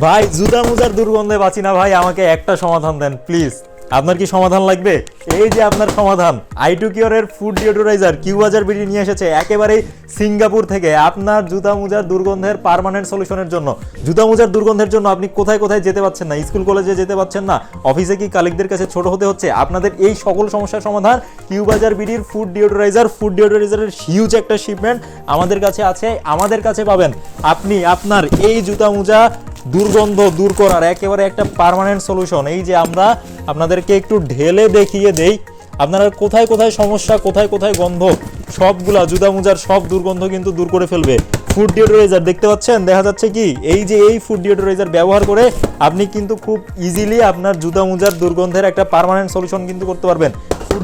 ভাই জুতা মুজার দুর্গন্ধে বাঁচি না ভাই, আমাকে একটা সমাধান দেন প্লিজ আপনার কি সমাধান লাগবে? এই যে আপনার সমাধান আই টু কিওরের food deodoriser Q Bazar BD নিয়ে এসেছে, একেবারেই সিঙ্গাপুর থেকে। আপনার জুতা মুজার দুর্গন্ধের পার্মানেন্ট সলিউশনের জন্য। জুতা মুজার দুর্গন্ধের জন্য আপনি কোথায় কোথায় যেতে পাচ্ছেন না? স্কুল কলেজে যেতে পাচ্ছেন না? অফিসে কি কালিকদের কাছে ছোট হতে হচ্ছে? আপনাদের এই সকল সমস্যার সমাধান কিউ বাজার বিডির ফুড ডিওডোরাইজার ফুড ডিওডোরাইজারের হিউজ একটা শিপমেন্ট আমাদের কাছে আছে, আমাদের কাছে পাবেন। আপনি, আপনার এই জুতা মুজা দুর্গন্ধ দূর করার একেবারে একটা পার্মানেন্ট সলিউশন এই যে আমরা আপনাদেরকে একটু ঢেলে দেখিয়ে দেই, আপনারা কোথায় কোথায় সমস্যা, কোথায় কোথায় গন্ধ, সবগুলা জুতা মুজার সব দুর্গন্ধ কিন্তু দূর করে ফেলবে। ফুড ডিওডোরাইজার দেখতে পাচ্ছেন? দেখা যাচ্ছে কি, এই যে এই ফুড ডিওডোরাইজার ব্যবহার করে আপনি কিন্তু খুব ইজিলি আপনার জুতা মুজার দুর্গন্ধের একটা পারমানেন্ট সলিউশন কিন্তু করতে পারবেন।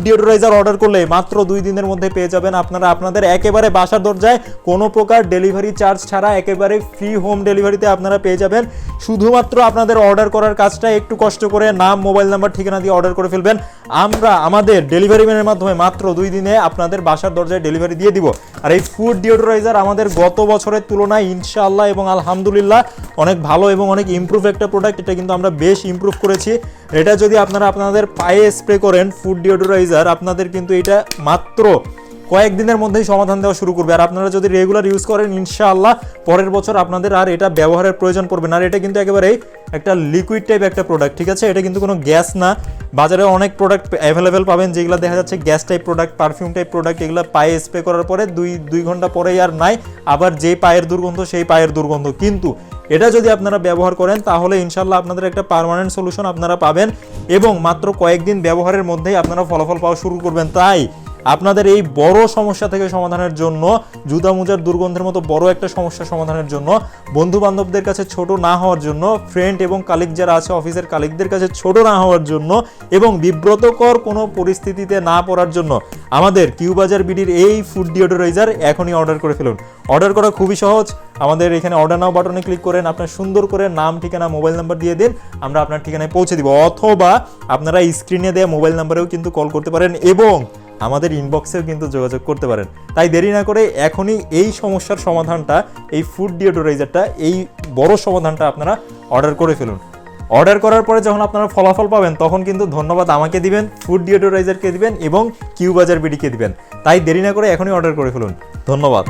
ডিওডোরাইজার অর্ডার করলে মাত্র দুই দিনের মধ্যে পেয়ে যাবেন আপনারা। আপনাদের একেবারে বাসার দরজায় কোনো প্রকার ডেলিভারি চার্জ ছাড়া একেবারে ফ্রি হোম ডেলিভারিতে আপনারা পেয়ে যাবেন। শুধুমাত্র আপনাদের অর্ডার করার কাজটা একটু কষ্ট করে নাম, মোবাইল নাম্বার, ঠিকানা দিয়ে অর্ডার করে ফেলবেন। আমরা আমাদের ডেলিভারি ম্যানের মাধ্যমে মাত্র দুই দিনে আপনাদের বাসার দরজায় ডেলিভারি দিয়ে দিব। আর এই ফুড ডিওডোরাইজার আমাদের গত বছরের তুলনায় ইনশাআল্লাহ এবং আলহামদুলিল্লাহ অনেক ভালো এবং অনেক ইমপ্রুভ একটা প্রোডাক্ট এটা কিন্তু আমরা বেশ ইমপ্রুভ করেছি। এটা যদি আপনারা আপনাদের পায়ে স্প্রে করেন ফুড ডিওডোরাইজার আপনাদের কিন্তু এটা মাত্র কয়েকদিনের মধ্যেই সমাধান দেওয়া শুরু করবে। আর আপনারা যদি রেগুলার ইউজ করেন, ইনশাআল্লাহ পরের বছর আপনাদের আর এটা ব্যবহারের প্রয়োজন পড়বে না। আর এটা কিন্তু একেবারেই একটা লিকুইড টাইপ একটা প্রোডাক্ট ঠিক আছে? এটা কিন্তু কোনো গ্যাস না। বাজারে অনেক প্রোডাক্ট অ্যাভেলেবেল পাবেন, যেগুলো দেখা যাচ্ছে gas type product perfume type product এগুলো পায়ে স্প্রে করার পরে দুই দুই ঘণ্টা পরেই আর নাই। আবার যে পায়ের দুর্গন্ধ, সেই পায়ের দুর্গন্ধ। কিন্তু এটা যদি আপনারা ব্যবহার করেন, তাহলে ইনশাল্লাহ আপনাদের একটা পারমানেন্ট সলিউশন আপনারা পাবেন এবং মাত্র কয়েকদিন ব্যবহারের মধ্যেই আপনারা ফলাফল পাওয়া শুরু করবেন। তাই আপনাদের এই বড় সমস্যা থেকে সমাধানের জন্য জুতা মুজার দুর্গন্ধের মতো বড় একটা সমস্যা সমাধানের জন্য বন্ধু বান্ধবদের কাছে ছোট না হওয়ার জন্য ফ্রেন্ড এবং কালিক যারা আছে অফিসের কালিকদের কাছে ছোট না হওয়ার জন্য এবং বিব্রতকর কোনো পরিস্থিতিতে না পড়ার জন্য, আমাদের কিউবাজার বিডির এই ফুড ডিওডোরাইজার এখনই অর্ডার করে ফেলুন। অর্ডার করা খুবই সহজ, আমাদের এখানে অর্ডার নাও বাটনে ক্লিক করেন আপনার সুন্দর করে নাম, ঠিকানা মোবাইল নাম্বার দিয়ে দিন, আমরা আপনার ঠিকানায় পৌঁছে দিব। অথবা আপনারা স্ক্রিনে দেওয়া মোবাইল নাম্বারেও কিন্তু কল করতে পারেন এবং আমাদের ইনবক্সেও কিন্তু যোগাযোগ করতে পারেন। তাই দেরি না করে এখনই এই সমস্যার সমাধানটা, এই ফুড ডিওডোরাইজারটা এই বড় সমাধানটা আপনারা অর্ডার করে ফেলুন। অর্ডার করার পরে যখন আপনারা ফলাফল পাবেন, তখন কিন্তু ধন্যবাদ আমাকে দিবেন ফুড ডিওডোরাইজারকে দিবেন এবং কিউবাজার বিডিকে দিবেন। তাই দেরি না করে এখনই অর্ডার করে ফেলুন। ধন্যবাদ।